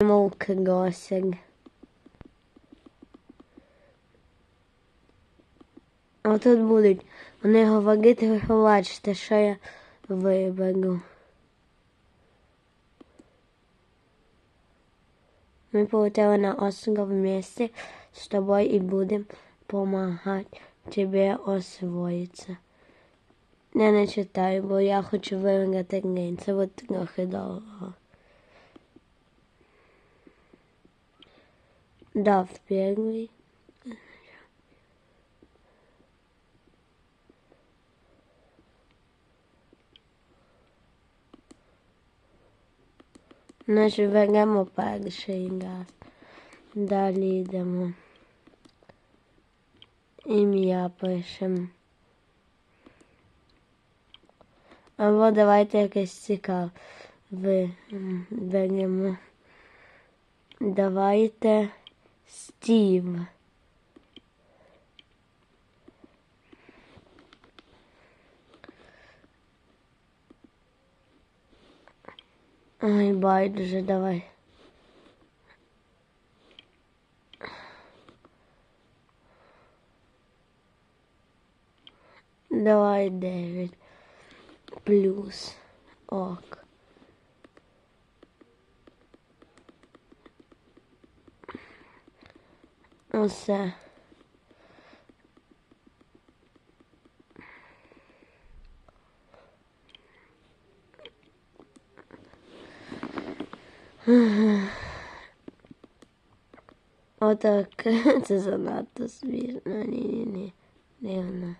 Animal Crossing. А тут будуть вони говорити, ви побачите, що я виберу. Ми полетели на остров вместе с тобой и будем помогать тебе освоиться. Я не читаю, бо я хочу виграти гейм. Це буде трохи довго. Да, первый. Значить, беремо перший раз. Далі йдемо. Ім'я пишемо. Або давайте якесь цікаве М, беремо. Давайте Стив. Ай, Байд же, давай. Давай, Дэвид. Плюс. Ок. on se Otak se zanadto smiješno, ne ne ne ona.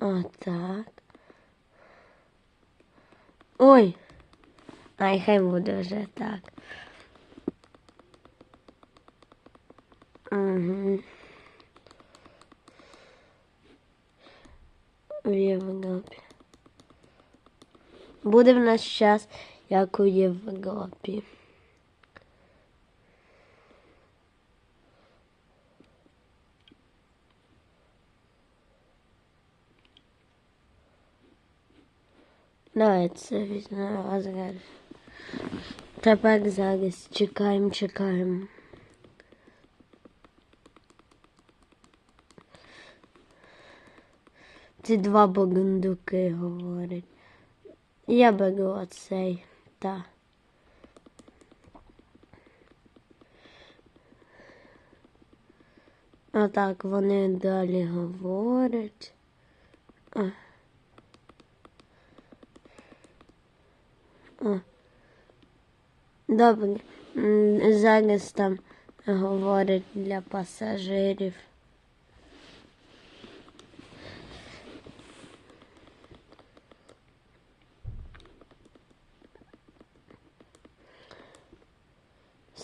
O tak. Oj! Aj, hajmo duže, tak. Угу. В Європі. Буде в нас час, як у Європі. Давай це візьмемо розгляд. Тепер зараз чекаємо, чекаємо. Ці два бурундуки говорять. Я беру оцей, та. А так вони далі говорять. А. О. Добре. Зараз там говорять для пасажирів.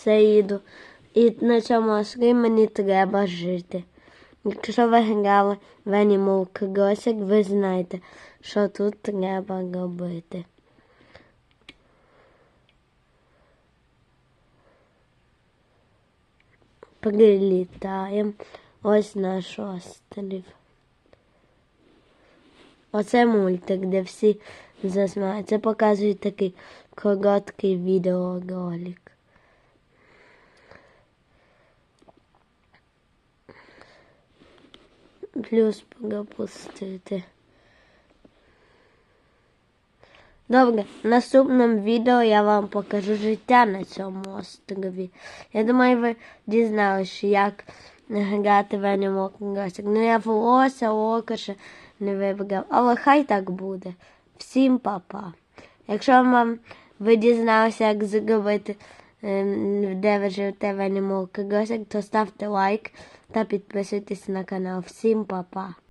Все їду. І на цьому острові мені треба жити. Якщо ви грали в Animal Crossing, ви знаєте, що тут треба робити. Прилітаємо. Ось наш острів. Оце мультик, де всі засмають. Це показує такий короткий відеоролик. Плюс пропустити. Добре, в наступному відео я вам покажу життя на цьому острові. Я думаю, ви дізналися, як грати в Animal. Ну я волосся, око не вибрав, але хай так буде. Всім па-па. Якщо вам ви дізналися, як зробити, де ви живете в Animal Crossing, то ставте лайк та підписуйтесь на канал. Всім па-па.